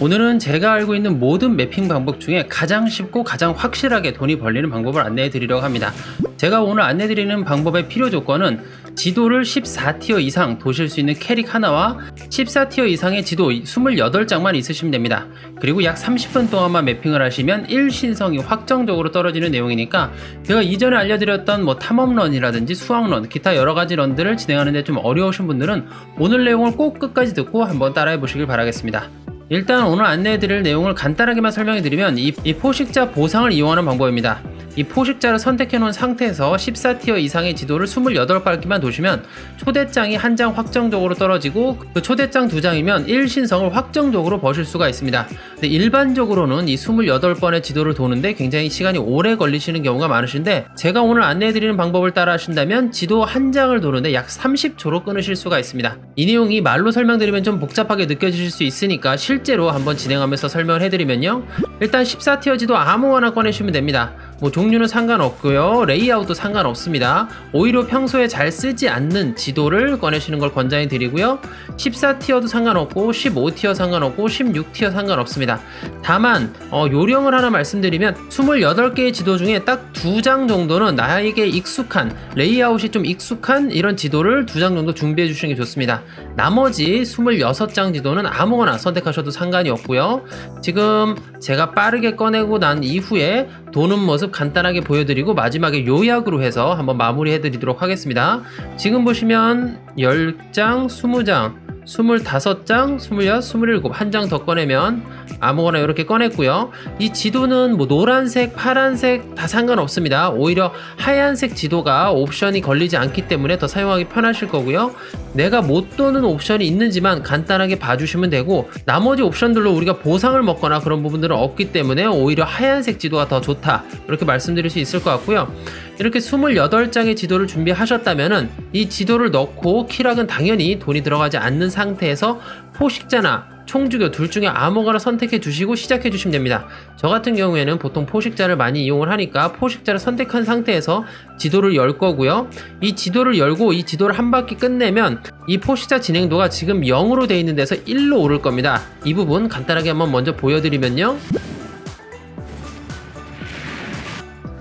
오늘은 제가 알고 있는 모든 매핑 방법 중에 가장 쉽고 가장 확실하게 돈이 벌리는 방법을 안내해 드리려고 합니다. 제가 오늘 안내 드리는 방법의 필요 조건은 지도를 14티어 이상 도실 수 있는 캐릭 하나와 14티어 이상의 지도 28장만 있으시면 됩니다. 그리고 약 30분 동안만 매핑을 하시면 1신성이 확정적으로 떨어지는 내용이니까 제가 이전에 알려드렸던 뭐 탐험런이라든지 수학런, 기타 여러 가지 런들을 진행하는데 좀 어려우신 분들은 오늘 내용을 꼭 끝까지 듣고 한번 따라해 보시길 바라겠습니다. 일단 오늘 안내해드릴 내용을 간단하게만 설명해드리면 이, 이 포식자 보상을 이용하는 방법입니다. 이 포식자를 선택해 놓은 상태에서 14티어 이상의 지도를 28발기만 도시면 초대장이 한 장 확정적으로 떨어지고 그 초대장 두 장이면 1신성을 확정적으로 버실 수가 있습니다. 근데 일반적으로는 이 28번의 지도를 도는데 굉장히 시간이 오래 걸리시는 경우가 많으신데 제가 오늘 안내해드리는 방법을 따라 하신다면 지도 한 장을 도는데 약 30초로 끊으실 수가 있습니다. 이 내용이 말로 설명드리면 좀 복잡하게 느껴지실 수 있으니까 실 제로 한번 진행하면서 설명을 해드리면요. 일단 14티어 지도 아무거나 꺼내시면 됩니다. 뭐 종류는 상관없고요. 레이아웃도 상관없습니다. 오히려 평소에 잘 쓰지 않는 지도를 꺼내시는 걸 권장해 드리고요. 14티어도 상관없고 15티어 상관없고 16티어 상관없습니다. 다만 어, 요령을 하나 말씀드리면 28개의 지도 중에 딱 두 장 정도는 나에게 익숙한 레이아웃이 좀 익숙한 이런 지도를 두 장 정도 준비해 주시는 게 좋습니다. 나머지 26장 지도는 아무거나 선택하셔도 상관이 없고요. 지금 제가 빠르게 꺼내고 난 이후에 도는 모습 간단하게 보여드리고 마지막에 요약으로 해서 한번 마무리해 드리도록 하겠습니다. 지금 보시면 10장, 20장, 25장, 26, 27, 한 장 더 꺼내면 아무거나 이렇게 꺼냈고요. 이 지도는 뭐 노란색, 파란색 다 상관없습니다. 오히려 하얀색 지도가 옵션이 걸리지 않기 때문에 더 사용하기 편하실 거고요. 내가 못 도는 옵션이 있는지만 간단하게 봐주시면 되고 나머지 옵션들로 우리가 보상을 먹거나 그런 부분들은 없기 때문에 오히려 하얀색 지도가 더 좋다. 이렇게 말씀드릴 수 있을 것 같고요. 이렇게 28장의 지도를 준비하셨다면은 이 지도를 넣고 키락은 당연히 돈이 들어가지 않는 상태에서 포식자나 총주교 둘 중에 아무거나 선택해 주시고 시작해 주시면 됩니다. 저 같은 경우에는 보통 포식자를 많이 이용을 하니까 포식자를 선택한 상태에서 지도를 열 거고요. 이 지도를 열고 이 지도를 한 바퀴 끝내면 이 포식자 진행도가 지금 0으로 되어 있는 데서 1로 오를 겁니다. 이 부분 간단하게 한번 먼저 보여드리면요.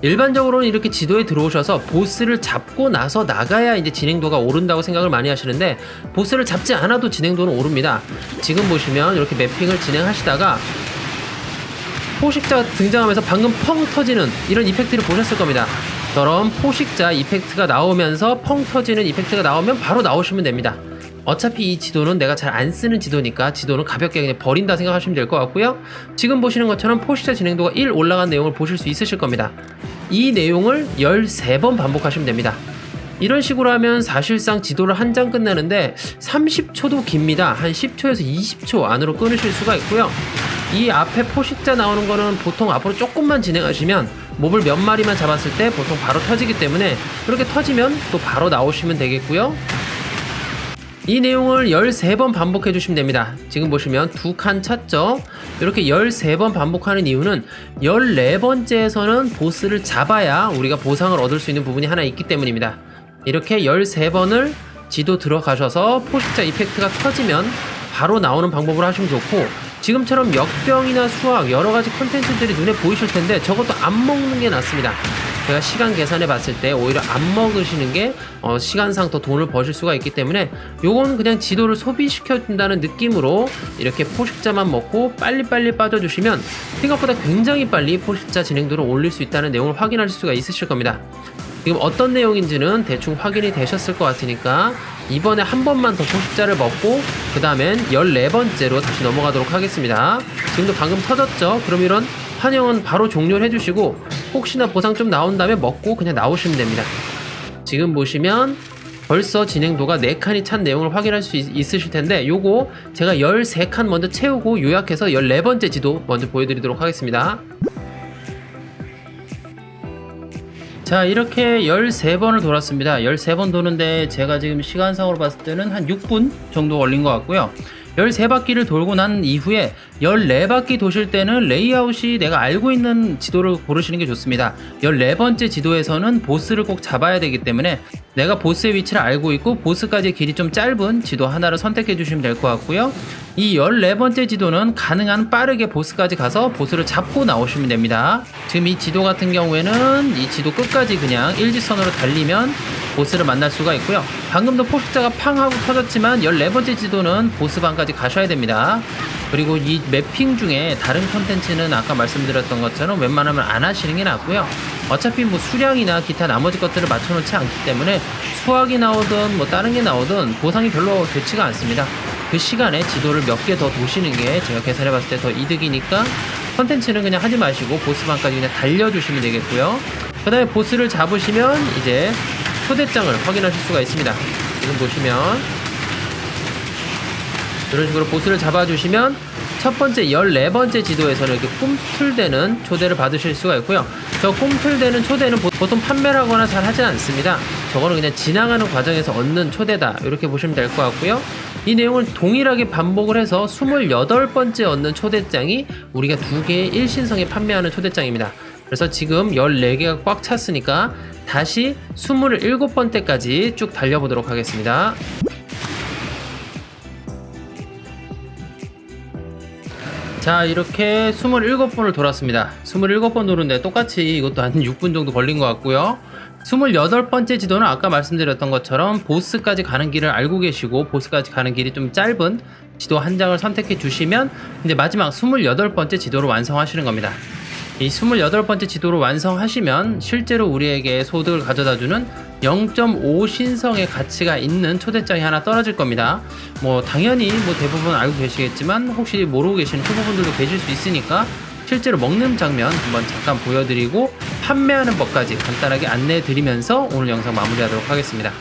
일반적으로는 이렇게 지도에 들어오셔서 보스를 잡고 나서 나가야 이제 진행도가 오른다고 생각을 많이 하시는데 보스를 잡지 않아도 진행도는 오릅니다. 지금 보시면 이렇게 매핑을 진행하시다가 포식자가 등장하면서 방금 펑 터지는 이런 이펙트를 보셨을 겁니다. 저런 포식자 이펙트가 나오면서 펑 터지는 이펙트가 나오면 바로 나오시면 됩니다. 어차피 이 지도는 내가 잘 안 쓰는 지도니까 지도는 가볍게 그냥 버린다 생각하시면 될 것 같고요. 지금 보시는 것처럼 포식자 진행도가 1 올라간 내용을 보실 수 있으실 겁니다. 이 내용을 13번 반복하시면 됩니다. 이런 식으로 하면 사실상 지도를 한 장 끝내는데 30초도 깁니다. 한 10초에서 20초 안으로 끊으실 수가 있고요. 이 앞에 포식자 나오는 거는 보통 앞으로 조금만 진행하시면 몹을 몇 마리만 잡았을 때 보통 바로 터지기 때문에 그렇게 터지면 또 바로 나오시면 되겠고요. 이 내용을 13번 반복해 주시면 됩니다. 지금 보시면 두 칸 찼죠? 이렇게 13번 반복하는 이유는 14번째에서는 보스를 잡아야 우리가 보상을 얻을 수 있는 부분이 하나 있기 때문입니다. 이렇게 13번을 지도 들어가셔서 포식자 이펙트가 터지면 바로 나오는 방법으로 하시면 좋고 지금처럼 역병이나 수학 여러 가지 컨텐츠들이 눈에 보이실 텐데 저것도 안 먹는 게 낫습니다. 제가 시간 계산해 봤을 때 오히려 안 먹으시는 게 어, 시간상 더 돈을 버실 수가 있기 때문에 요건 그냥 지도를 소비시켜 준다는 느낌으로 이렇게 포식자만 먹고 빨리빨리 빠져주시면 생각보다 굉장히 빨리 포식자 진행도를 올릴 수 있다는 내용을 확인하실 수가 있으실 겁니다. 지금 어떤 내용인지는 대충 확인이 되셨을 것 같으니까 이번에 한 번만 더 포식자를 먹고 그 다음엔 14번째로 다시 넘어가도록 하겠습니다. 지금도 방금 터졌죠? 그럼 이런 환영은 바로 종료를 해주시고 혹시나 보상 좀 나온 다음에 먹고 그냥 나오시면 됩니다. 지금 보시면 벌써 진행도가 4칸이 찬 내용을 확인할 수 있, 있으실 텐데 요거 제가 13칸 먼저 채우고 요약해서 14번째 지도 먼저 보여드리도록 하겠습니다. 자 이렇게 13번을 돌았습니다 13번 도는데 제가 지금 시간상으로 봤을 때는 한 6분 정도 걸린 것 같고요 13바퀴를 돌고 난 이후에 14바퀴 도실 때는 레이아웃이 내가 알고 있는 지도를 고르시는 게 좋습니다 14번째 지도에서는 보스를 꼭 잡아야 되기 때문에 내가 보스의 위치를 알고 있고 보스까지의 길이 좀 짧은 지도 하나를 선택해 주시면 될 것 같고요. 이 14번째 지도는 가능한 빠르게 보스까지 가서 보스를 잡고 나오시면 됩니다. 지금 이 지도 같은 경우에는 이 지도 끝까지 그냥 일직선으로 달리면 보스를 만날 수가 있고요. 방금도 포식자가 팡 하고 터졌지만 14번째 지도는 보스방까지 가셔야 됩니다. 그리고 이 매핑 중에 다른 컨텐츠는 아까 말씀드렸던 것처럼 웬만하면 안 하시는 게 낫고요. 어차피 뭐 수량이나 기타 나머지 것들을 맞춰놓지 않기 때문에 수학이 나오든 뭐 다른 게 나오든 보상이 별로 좋지가 않습니다. 그 시간에 지도를 몇 개 더 도시는 게 제가 계산해 봤을 때 더 이득이니까 컨텐츠는 그냥 하지 마시고 보스방까지 그냥 달려주시면 되겠고요. 그 다음에 보스를 잡으시면 이제 초대장을 확인하실 수가 있습니다. 지금 보시면 이런 식으로 보스를 잡아주시면 첫 번째 14번째 지도에서는 이렇게 꿈틀대는 초대를 받으실 수가 있고요. 저 꿈틀대는 초대는 보- 보통 판매를 하거나 잘 하지 않습니다. 저거는 그냥 지나가는 과정에서 얻는 초대다. 이렇게 보시면 될 것 같고요. 이 내용을 동일하게 반복을 해서 28번째 얻는 초대장이 우리가 두 개의 일신성에 판매하는 초대장입니다. 그래서 지금 14개가 꽉 찼으니까 다시 27번째까지 쭉 달려보도록 하겠습니다. 자 이렇게 27번을 돌았습니다. 27번 도는데 똑같이 이것도 한 6분 정도 걸린 것 같고요. 28번째 지도는 아까 말씀드렸던 것처럼 보스까지 가는 길을 알고 계시고 보스까지 가는 길이 좀 짧은 지도 한 장을 선택해 주시면 이제 마지막 28번째 지도를 완성하시는 겁니다. 이 28번째 지도를 완성하시면 실제로 우리에게 소득을 가져다주는 0.5 신성의 가치가 있는 초대장이 하나 떨어질 겁니다. 뭐 당연히 뭐 대부분 알고 계시겠지만 혹시 모르고 계시는 초보분들도 계실 수 있으니까 실제로 먹는 장면 한번 잠깐 보여드리고 판매하는 법까지 간단하게 안내해 드리면서 오늘 영상 마무리하도록 하겠습니다.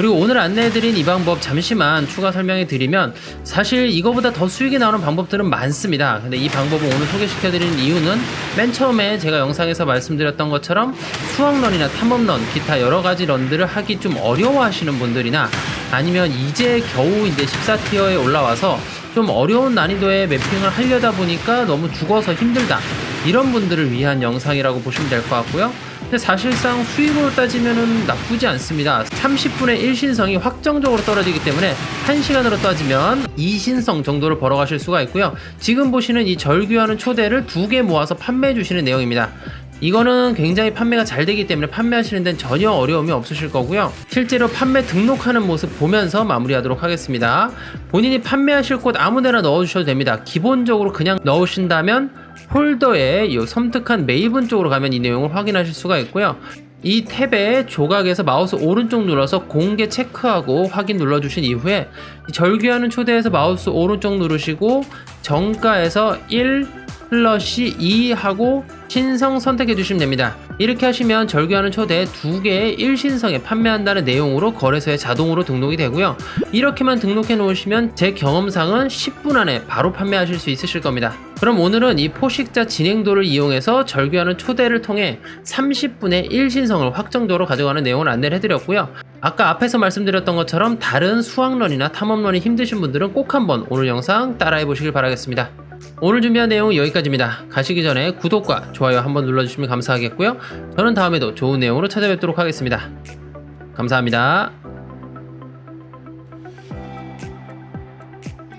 그리고 오늘 안내해드린 이 방법 잠시만 추가 설명해 드리면 사실 이거보다 더 수익이 나오는 방법들은 많습니다. 근데 이 방법을 오늘 소개시켜드리는 이유는 맨 처음에 제가 영상에서 말씀드렸던 것처럼 수학런이나 탐험런, 기타 여러 가지 런들을 하기 좀 어려워하시는 분들이나 아니면 이제 겨우 이제 14티어에 올라와서 좀 어려운 난이도의 매핑을 하려다 보니까 너무 죽어서 힘들다. 이런 분들을 위한 영상이라고 보시면 될 것 같고요. 근데 사실상 수익으로 따지면은 나쁘지 않습니다. 30분의 1신성이 확정적으로 떨어지기 때문에 1시간으로 따지면 2신성 정도를 벌어가실 수가 있고요. 지금 보시는 이 절규하는 초대를 두 개 모아서 판매해 주시는 내용입니다. 이거는 굉장히 판매가 잘 되기 때문에 판매하시는 데는 전혀 어려움이 없으실 거고요. 실제로 판매 등록하는 모습 보면서 마무리하도록 하겠습니다. 본인이 판매하실 곳 아무데나 넣어주셔도 됩니다. 기본적으로 그냥 넣으신다면 폴더에 이 섬뜩한 메이븐 쪽으로 가면 이 내용을 확인하실 수가 있고요. 이 탭의 조각에서 마우스 오른쪽 눌러서 공개 체크하고 확인 눌러주신 이후에 이 절규하는 초대에서 마우스 오른쪽 누르시고 정가에서 1 플러시 2 하고 신성 선택해 주시면 됩니다. 이렇게 하시면 절규하는 초대 두 개의 1신성에 판매한다는 내용으로 거래소에 자동으로 등록이 되고요. 이렇게만 등록해 놓으시면 제 경험상은 10분 안에 바로 판매하실 수 있으실 겁니다. 그럼 오늘은 이 포식자 진행도를 이용해서 절규하는 초대를 통해 30분의 1신성을 확정도로 가져가는 내용을 안내를 해드렸고요. 아까 앞에서 말씀드렸던 것처럼 다른 수학런이나 탐험런이 힘드신 분들은 꼭 한번 오늘 영상 따라해 보시길 바라겠습니다. 오늘 준비한 내용은 여기까지입니다. 가시기 전에 구독과 좋아요 한번 눌러주시면 감사하겠고요. 저는 다음에도 좋은 내용으로 찾아뵙도록 하겠습니다. 감사합니다.